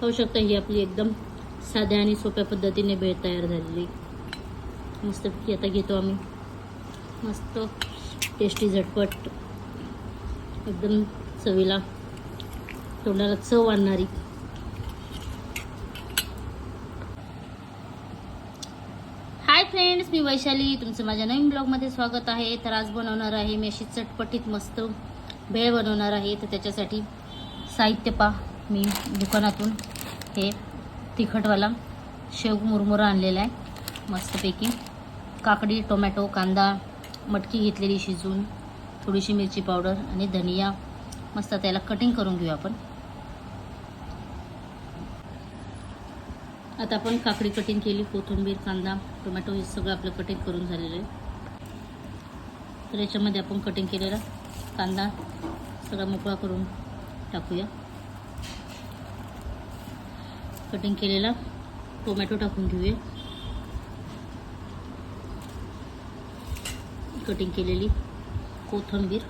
पाहू शकता ही आपली एकदम साध्या आणि सोप्या पद्धतीने भेळ तयार झालेली. मस्त आता घेतो आम्ही. मस्त टेस्टी झटपट. एकदम चवीला तोंडाला चव आणणारी. हाय फ्रेंड्स मी वैशाली. तुमचं माझ्या नवीन ब्लॉगमध्ये स्वागत आहे. तर आज बनवणार आहे मी अशी चटपटीत मस्त भेळ बनवणार आहे. तर त्याच्यासाठी साहित्य पा. मी दुकानातून हे तिखटवाला शेव मुरमुरा आणलेला आहे मस्तपैकी. काकडी टोमॅटो कांदा मटकी घेतलेली शिजून थोडीशी मिरची पावडर आणि धनिया. मस्त त्याला कटिंग करून घेऊ आपण. आता आपण काकडी कटिंग केली कोथिंबीर कांदा टोमॅटो हे सगळं आपलं कटिंग करून झालेलं आहे. तर याच्यामध्ये आपण कटिंग केलेला कांदा सगळा मोकळा करून टाकूया. कटिंग केलेला. टोमॅटो टाकून घेऊया. कटिंग केलेली कोथिंबीर.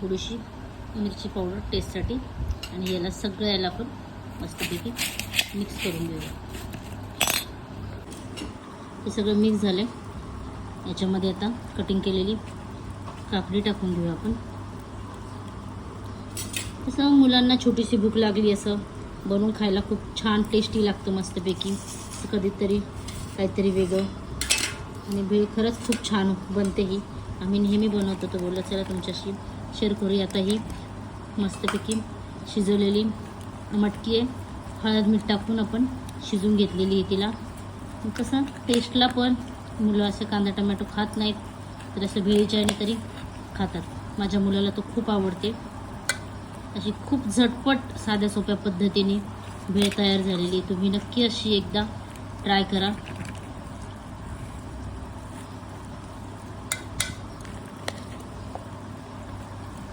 थोडीशी मिरची पावडर टेस्टसाठी आणि याला सगळं याला आपण मस्तपैकी मिक्स करून घेऊया. हे सगळं मिक्स झालं याच्यामध्ये आता कटिंग केलेली काकडी टाकून घेऊया आपण. तसं मुलांना छोटीशी भूक लागली असं बनवून खायला खूप छान टेस्टी लागतं मस्तपैकी. कधीतरी काहीतरी वेगळं. आणि भेळ खरंच खूप छान बनते ही. आम्ही नेहमी बनवतो तो बोललं चला तुमच्याशी शेअर करूया. आता ही मस्तपैकी शिजवलेली मटकी आहे. हळद मीठ टाकून आपण शिजून घेतलेली आहे तिला. कसं टेस्टला पण मुलं असं कांदा टमॅटो खात नाहीत. तर असं भेळीच्या आणि तरी खातात. माझ्या मुलाला तो खूप आवडते. अशी खूप झटपट साध्या सोप्या पद्धतीने भेळ तयार झालेली आहे. तुम्ही नक्की अशी एकदा ट्राय करा.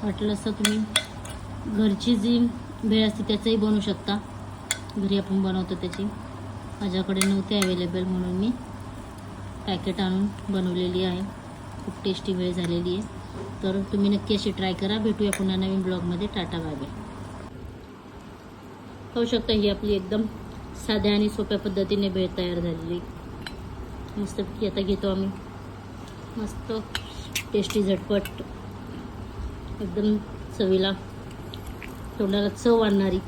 वाटलं असं तुम्ही घरची जी भेळ असते त्याचंही बनवू शकता. घरी आपण बनवतो त्याची. माझ्याकडे नव्हती अवेलेबल म्हणून मी पॅकेट आणून बनवलेली आहे. खूप टेस्टी भेळ झालेली आहे. तर तुम्ही नक्की अशी ट्राय करा. भेटूया पुन्हा नवीन ब्लॉगमध्ये टाटा बाबे बाय पाहू शकता ही आपली एकदम साध्या आणि सोप्या पद्धतीने भेळ तयार झालेली. मस्तपैकी आता घेतो आम्ही. मस्त टेस्टी झटपट. एकदम चवीला. तोंडाला चव आणणारी.